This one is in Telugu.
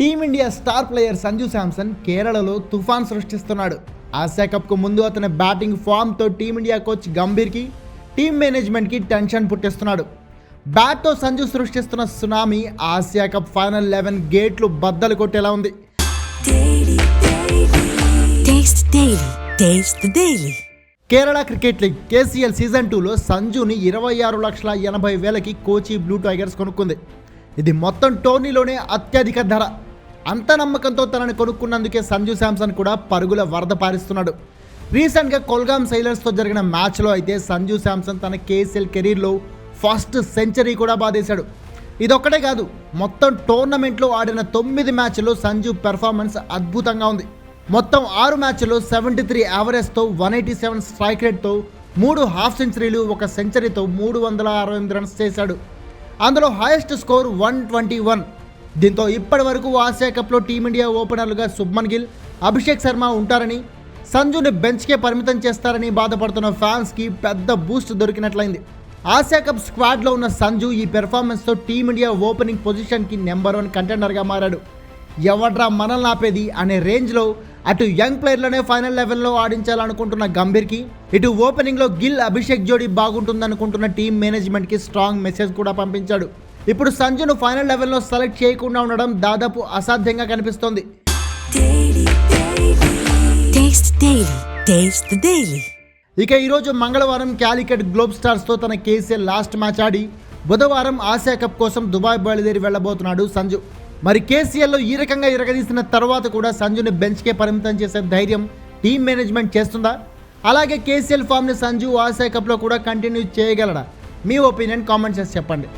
Team India star player Sanju Samson కేరళలో తుఫాన్ సృష్టిస్తున్నాడు. ఆసియా కప్కు ముందు అతని బ్యాటింగ్ ఫామ్తో టీమిండియా కోచ్ గంభీర్కి టీమ్ మేనేజ్మెంట్కి టెన్షన్ పుట్టిస్తున్నాడు. బ్యాట్తో Sanju సృష్టిస్తున్న tsunami Asia cup final eleven గేట్లు బద్దలు కొట్టేలా ఉంది. Kerala cricket league KCL season టూలో సంజుని ఇరవై ఆరు లక్షల ఎనభై వేలకి కోచి బ్లూ టైగర్స్ కొనుక్కుంది. ఇది మొత్తం టోర్నీలోనే అత్యధిక ధర. అంత నమ్మకంతో తనని కొనుక్కున్నందుకే సంజు శాంసన్ కూడా పరుగుల వరద పారిస్తున్నాడు. రీసెంట్గా కొల్గాం సైలర్స్తో జరిగిన మ్యాచ్లో అయితే సంజు శాంసన్ తన కేసీఎల్ కెరీర్లో ఫస్ట్ సెంచరీ కూడా బాధేశాడు ఇదొక్కటే కాదు మొత్తం టోర్నమెంట్లో ఆడిన తొమ్మిది మ్యాచ్ల్లో సంజు పెర్ఫార్మెన్స్ అద్భుతంగా ఉంది. మొత్తం ఆరు మ్యాచ్ల్లో సెవెంటీ త్రీ యావరేజ్తో వన్ ఎయిటీ సెవెన్ స్ట్రైక్ రేట్తో మూడు హాఫ్ సెంచరీలు ఒక సెంచరీతో మూడు వందల అరవై ఎనిమిది రన్స్ చేశాడు. అందులో highest score one twenty one. దీంతో ఇప్పటి వరకు ఆసియా కప్లో టీమిండియా ఓపెనర్లుగా శుభ్మన్ గిల్ అభిషేక్ శర్మ ఉంటారని సంజుని బెంచ్కే పరిమితం చేస్తారని బాధపడుతున్న ఫ్యాన్స్కి పెద్ద బూస్ట్ దొరికినట్లయింది. ఆసియా కప్ స్క్వాడ్లో ఉన్న సంజు ఈ పెర్ఫార్మెన్స్తో టీమిండియా ఓపెనింగ్ పొజిషన్కి నెంబర్ వన్ కంటెండర్గా మారాడు. ఎవడ్రా మనల్ని ఆపేది అనే రేంజ్లో అటు యంగ్ ప్లేయర్లోనే ఫైనల్ లెవెల్లో ఆడించాలనుకుంటున్న గంభీర్కి ఇటు ఓపెనింగ్లో గిల్ అభిషేక్ జోడీ బాగుంటుందనుకుంటున్న టీం మేనేజ్మెంట్కి స్ట్రాంగ్ మెసేజ్ కూడా పంపించాడు. ఇప్పుడు సంజును ఫైనల్ లెవెల్లో సెలెక్ట్ చేయకుండా ఉండడం దాదాపు అసాధ్యంగా కనిపిస్తోంది. ఇక ఈరోజు మంగళవారం క్యాలికట్ గ్లోబ్ స్టార్స్తో తన కేసీఎల్ లాస్ట్ మ్యాచ్ ఆడి బుధవారం ఆసియా కప్ కోసం దుబాయ్ బయలుదేరి వెళ్ళబోతున్నాడు సంజు. మరి కేసీఎల్లో ఈ రకంగా ఇరగదీసిన తర్వాత కూడా సంజుని బెంచ్కే పరిమితం చేసే ధైర్యం టీం మేనేజ్మెంట్ చేస్తుందా? అలాగే కేసీఎల్ ఫామ్ని సంజు ఆసియా కప్లో కూడా కంటిన్యూ చేయగలడా? మీ ఒపీనియన్ కామెంట్ చేసి చెప్పండి.